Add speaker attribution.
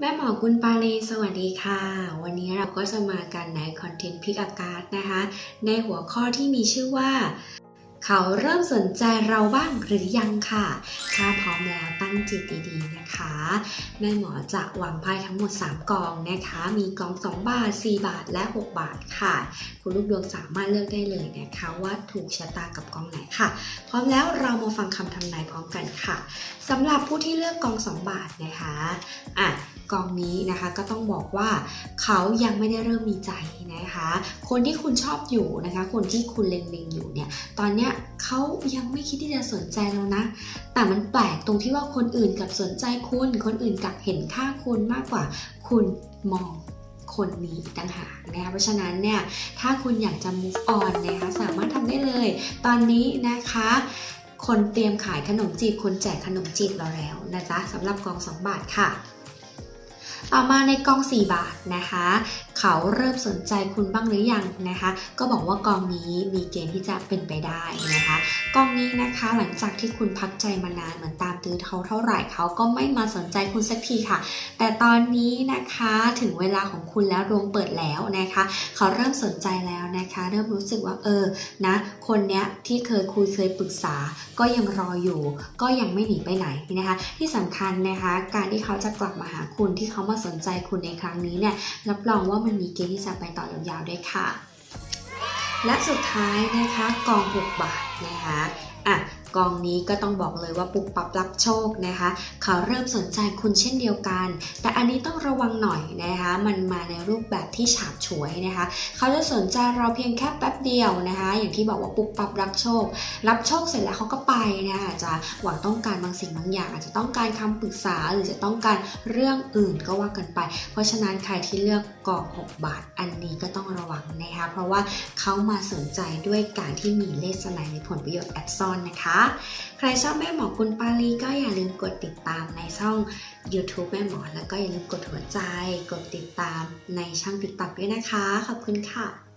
Speaker 1: แม่หมอกุลปาลีสวัสดีค่ะ วันนี้เราก็จะมากันในคอนเทนต์พิกอากาศนะคะ ในหัวข้อที่มีชื่อว่า เขาเริ่มสนใจเราบ้างหรือยังค่ะ ถ้าพร้อมแล้วตั้งจิตดีๆนะคะ แม่หมอจะวางไพ่ทั้งหมด 3 กองนะคะ มีกอง 2 บาท 4 บาท และ 6 บาทค่ะ คุณลูกดวงสามารถเลือกได้เลยนะคะ ว่าถูกชะตากับกองไหนค่ะ พร้อมแล้วเรามาฟังคำทำนายพร้อมกันค่ะสำหรับผู้ที่เลือกกอง 2 บาทนะคะ อะ กองนี้นะคะก็ต้องบอกว่า เขายังไม่ได้เริ่มมีใจ นะคะ คนที่คุณชอบอยู่นะคะ คนที่คุณเล็งๆอยู่เนี่ย ตอนเนี้ยเขายังไม่คิดที่จะสนใจแล้วนะ แต่มันแปลกตรงที่ว่าคนอื่นกับสนใจคุณ คนอื่นกับเห็นค่าคุณมากกว่า คุณมองคนนี้ต่างหากนะคะเพราะฉะนั้นเนี่ยถ้าคุณอยากจะ move on นะคะสามารถทำได้เลย ตอนนี้นะคะ คนเตรียมขายขนมจีบคนแจกขนมจีบเราแล้วนะจ๊ะสำหรับกอง 2 บาทค่ะ ต่อมาในกอง 4 บาทนะคะ เขาเริ่มสนใจคุณบ้างหรือยังนะคะ ก็บอกว่ากองนี้มีเกณฑ์ที่จะเป็นไปได้นะคะ กองนี้นะคะหลังจากที่คุณพักใจมานานเหมือนตามตื้อเขาเท่าไหร่เขาก็ไม่มาสนใจคุณสักทีค่ะ แต่ตอนนี้นะคะถึงเวลาของคุณแล้วดวงเปิดแล้วนะคะ เขาเริ่มสนใจแล้วนะคะ เริ่มรู้สึกว่าเออนะ คนเนี้ยที่เคยคุยเคยปรึกษา ก็ยังรออยู่ ก็ยังไม่หนีไปไหนนะคะ ที่สำคัญนะคะ การที่เขาจะกลับมาหาคุณที่เขามาสนใจคุณในครั้งนี้เนี่ยรับรองว่ามันมีเกณฑ์ที่จะไปต่อยาวๆด้วยค่ะ และสุดท้ายนะคะกอง 6 บาทนะคะอะ กองนี้ก็ต้องบอกเลยว่าปุบปับรับโชคนะคะเขาเริ่มสนใจคุณเช่นเดียวกัน แต่อันนี้ต้องระวังหน่อยนะคะ มันมาในรูปแบบที่ฉาบฉวยนะคะ เขาจะสนใจเราเพียงแค่แป๊บเดียวนะคะ อย่างที่บอกว่าปุบปับรับโชค รับโชคเสร็จแล้วเขาก็ไปนะคะอาจจะหวังต้องการบางสิ่งบางอย่าง อาจจะต้องการคำปรึกษาหรือจะต้องการเรื่องอื่นก็ว่ากันไป เพราะฉะนั้นใครที่เลือกกอง 6 บาท อันนี้ก็ต้องระวังนะคะ เพราะว่าเขามาสนใจด้วยการที่มีเลสไนในผลประโยชน์แอบซ่อนนะคะใครชอบแม่หมอคุณปาลีก็อย่าลืมกดติดตามในช่อง YouTube แม่หมอ แล้วก็อย่าลืมกดหัวใจ กดติดตามในช่อง TikTok ด้วยนะคะ ขอบคุณค่ะ